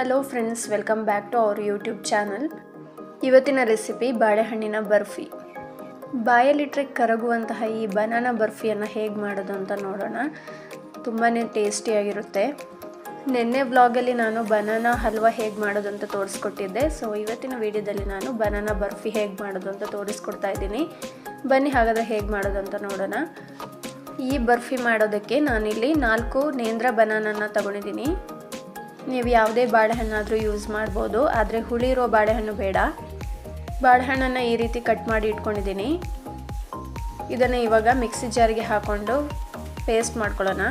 Hello friends welcome back to our YouTube channel ಇವತ್ತಿನ recipe ಬಾಳೆಹಣ್ಣಿನ ಬರ್ಫಿ. ಬಾಯಲ್ಲಿಟ್ಟರೆ ಕರಗುವಂತಹ ಈ ಬನಾನಾ ಬರ್ಫಿಯನ್ನು ಹೇಗೆ ಮಾಡೋದು ಅಂತ ನೋಡೋಣ. ತುಂಬಾ ಟೇಸ್ಟಿಯಾಗಿರುತ್ತೆ ನಿನ್ನೆ ಬ್ಲಾಗಲ್ಲಿ ನಾನು ಬನಾನಾ ಹಲ್ವಾ ಹೇಗೆ ಮಾಡೋದು ಅಂತ ತೋರಿಸ್ಕೊಟ್ಟಿದ್ದೆ. ಸೊ ಇವತ್ತಿನ ವಿಡಿಯೋದಲ್ಲಿ ನಾನು ಬನಾನಾ ಬರ್ಫಿ ಹೇಗೆ ಮಾಡೋದು ಅಂತ ತೋರಿಸ್ಕೊಡ್ತಾ ಇದ್ದೀನಿ. ಬನ್ನಿ ಹಾಗಾದರೆ ಹೇಗೆ ಮಾಡೋದು ಅಂತ ನೋಡೋಣ. ಈ ಬರ್ಫಿ ಮಾಡೋದಕ್ಕೆ ನಾನಿಲ್ಲಿ ನಾಲ್ಕು ನೇಂದ್ರ ಬನಾನನ್ನ ತಗೊಂಡಿದ್ದೀನಿ. ನೀವು ಯಾವುದೇ ಬಾಳೆಹಣ್ಣಾದರೂ ಯೂಸ್ ಮಾಡ್ಬೋದು, ಆದರೆ ಹುಳಿ ಇರೋ ಬಾಳೆಹಣ್ಣು ಬೇಡ. ಬಾಳೆಹಣ್ಣನ್ನು ಈ ರೀತಿ ಕಟ್ ಮಾಡಿ ಇಟ್ಕೊಂಡಿದ್ದೀನಿ. ಇದನ್ನು ಇವಾಗ ಮಿಕ್ಸಿ ಜಾರಿಗೆ ಹಾಕ್ಕೊಂಡು ಪೇಸ್ಟ್ ಮಾಡ್ಕೊಳ್ಳೋಣ.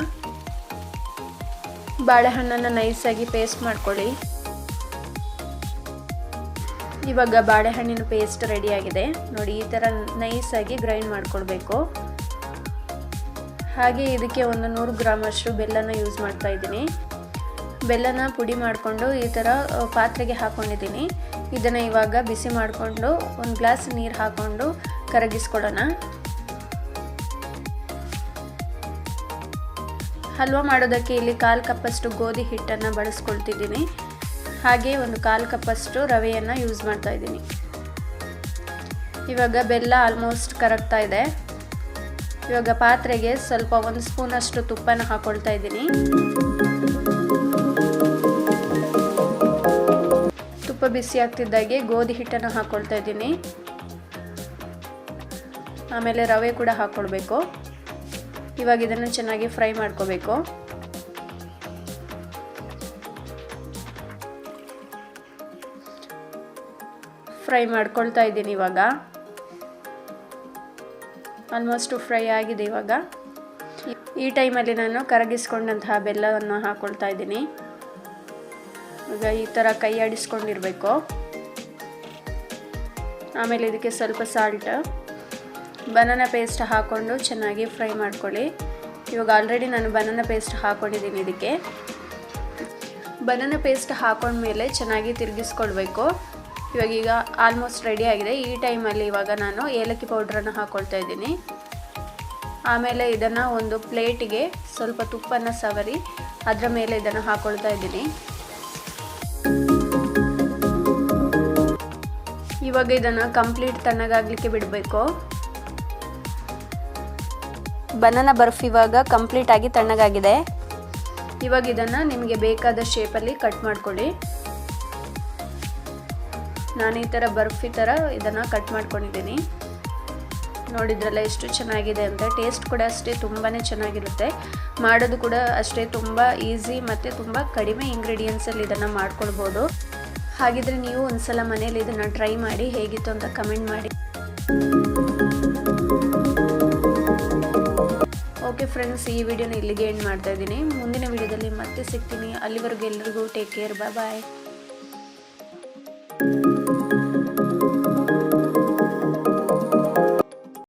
ಬಾಳೆಹಣ್ಣನ್ನು ನೈಸಾಗಿ ಪೇಸ್ಟ್ ಮಾಡ್ಕೊಳ್ಳಿ. ಇವಾಗ ಬಾಳೆಹಣ್ಣಿನ ಪೇಸ್ಟ್ ರೆಡಿಯಾಗಿದೆ ನೋಡಿ, ಈ ಥರ ನೈಸಾಗಿ ಗ್ರೈಂಡ್ ಮಾಡ್ಕೊಳ್ಬೇಕು. ಹಾಗೆ ಇದಕ್ಕೆ ಒಂದು ನೂರು ಗ್ರಾಮಷ್ಟು ಬೆಲ್ಲನ ಯೂಸ್ ಮಾಡ್ತಾ ಇದ್ದೀನಿ. ಬೆಲ್ಲನ ಪುಡಿ ಮಾಡಿಕೊಂಡು ಈ ಥರ ಪಾತ್ರೆಗೆ ಹಾಕ್ಕೊಂಡಿದ್ದೀನಿ ಇದನ್ನು ಇವಾಗ ಬಿಸಿ ಮಾಡಿಕೊಂಡು ಒಂದು ಗ್ಲಾಸ್ ನೀರು ಹಾಕ್ಕೊಂಡು ಕರಗಿಸ್ಕೊಡೋಣ. ಹಲ್ವಾ ಮಾಡೋದಕ್ಕೆ ಇಲ್ಲಿ ಕಾಲು ಕಪ್ಪಷ್ಟು ಗೋಧಿ ಹಿಟ್ಟನ್ನು ಬಳಸ್ಕೊಳ್ತಿದ್ದೀನಿ. ಹಾಗೆ ಒಂದು ಕಾಲು ಕಪ್ಪಷ್ಟು ರವೆಯನ್ನು ಯೂಸ್ ಮಾಡ್ತಾ ಇದ್ದೀನಿ. ಇವಾಗ ಬೆಲ್ಲ ಆಲ್ಮೋಸ್ಟ್ ಕರಗ್ತಾ ಇದೆ. ಇವಾಗ ಪಾತ್ರೆಗೆ ಸ್ವಲ್ಪ ಒಂದು ಸ್ಪೂನಷ್ಟು ತುಪ್ಪನ ಹಾಕ್ಕೊಳ್ತಾ ಇದ್ದೀನಿ. ತುಪ್ಪ ಬಿಸಿ ಆಗ್ತಿದ್ದಾಗೆ ಗೋಧಿ ಹಿಟ್ಟನ್ನು ಹಾಕ್ಕೊಳ್ತಾ ಇದ್ದೀನಿ. ಆಮೇಲೆ ರವೆ ಕೂಡ ಹಾಕ್ಕೊಳ್ಬೇಕು ಇವಾಗ ಇದನ್ನು ಚೆನ್ನಾಗಿ ಫ್ರೈ ಮಾಡ್ಕೋಬೇಕು. ಫ್ರೈ ಮಾಡ್ಕೊಳ್ತಾ ಇದ್ದೀನಿ ಇವಾಗ. ಆಲ್ಮೋಸ್ಟು ಫ್ರೈ ಆಗಿದೆ ಇವಾಗ. ಈ ಟೈಮಲ್ಲಿ ನಾನು ಕರಗಿಸ್ಕೊಂಡಂತಹ ಬೆಲ್ಲವನ್ನು ಹಾಕ್ಕೊಳ್ತಾ ಇದ್ದೀನಿ. ಈ ಥರ ಕೈ ಆಡಿಸ್ಕೊಂಡಿರಬೇಕು. ಆಮೇಲೆ ಇದಕ್ಕೆ ಸ್ವಲ್ಪ ಸಾಲ್ಟ್ ಬನಾನ ಪೇಸ್ಟ್ ಹಾಕ್ಕೊಂಡು ಚೆನ್ನಾಗಿ ಫ್ರೈ ಮಾಡ್ಕೊಳ್ಳಿ. ಇವಾಗ ಆಲ್ರೆಡಿ ನಾನು ಬನಾನ ಪೇಸ್ಟ್ ಹಾಕ್ಕೊಂಡಿದ್ದೀನಿ ಇದಕ್ಕೆ. ಬನಾನ ಪೇಸ್ಟ್ ಹಾಕೊಂಡ್ಮೇಲೆ ಚೆನ್ನಾಗಿ ತಿರುಗಿಸ್ಕೊಳ್ಬೇಕು. ಇವಾಗ ಈಗ ಆಲ್ಮೋಸ್ಟ್ ರೆಡಿ ಆಗಿದೆ. ಈ ಟೈಮಲ್ಲಿ ಇವಾಗ ನಾನು ಏಲಕ್ಕಿ ಪೌಡ್ರನ್ನು ಹಾಕ್ಕೊಳ್ತಾ ಇದ್ದೀನಿ. ಆಮೇಲೆ ಇದನ್ನು ಒಂದು ಪ್ಲೇಟಿಗೆ ಸ್ವಲ್ಪ ತುಪ್ಪನ ಸವರಿ, ಅದರ ಮೇಲೆ ಇದನ್ನು ಹಾಕ್ಕೊಳ್ತಾ ಇದ್ದೀನಿ. ಇವಾಗ ಇದನ್ನು ಕಂಪ್ಲೀಟ್ ತಣ್ಣಗಾಗಲಿಕ್ಕೆ ಬಿಡಬೇಕು. ಬನಾನ ಬರ್ಫ್ ಇವಾಗ ಕಂಪ್ಲೀಟ್ ಆಗಿ ತಣ್ಣಗಾಗಿದೆ. ಇವಾಗ ಇದನ್ನು ನಿಮಗೆ ಬೇಕಾದ ಶೇಪಲ್ಲಿ ಕಟ್ ಮಾಡ್ಕೊಳ್ಳಿ. ನಾನು ಈ ಥರ ಬರ್ಫಿ ಥರ ಇದನ್ನು ಕಟ್ ಮಾಡ್ಕೊಂಡಿದ್ದೀನಿ. ನೋಡಿದ್ರಲ್ಲ ಎಷ್ಟು ಚೆನ್ನಾಗಿದೆ ಅಂತ. ಟೇಸ್ಟ್ ಕೂಡ ಅಷ್ಟೇ ತುಂಬಾ ಚೆನ್ನಾಗಿರುತ್ತೆ. ಮಾಡೋದು ಕೂಡ ಅಷ್ಟೇ ತುಂಬ ಈಸಿ ಮತ್ತು ತುಂಬ ಕಡಿಮೆ ಇಂಗ್ರೀಡಿಯೆಂಟ್ಸಲ್ಲಿ ಇದನ್ನು ಮಾಡ್ಕೊಳ್ಬೋದು. ಹಾಗಿದ್ರೆ ನೀವು ಒಂದ್ಸಲ ಮನೇಲಿ ಇದನ್ನು ಟ್ರೈ ಮಾಡಿ ಹೇಗಿತ್ತು ಅಂತ ಕಮೆಂಟ್ ಮಾಡಿ. ಓಕೆ ಫ್ರೆಂಡ್ಸ್ ಈ ವಿಡಿಯೋನ ಇಲ್ಲಿಗೆ ಎಂಡ್ ಮಾಡ್ತಾ ಇದ್ದೀನಿ. ಮುಂದಿನ ವಿಡಿಯೋದಲ್ಲಿ ಮತ್ತೆ ಸಿಗ್ತೀನಿ. ಅಲ್ಲಿವರೆಗೂ ಎಲ್ರಿಗೂ ಟೇಕ್ ಕೇರ್ ಬಾಯ್ ಬಾಯ್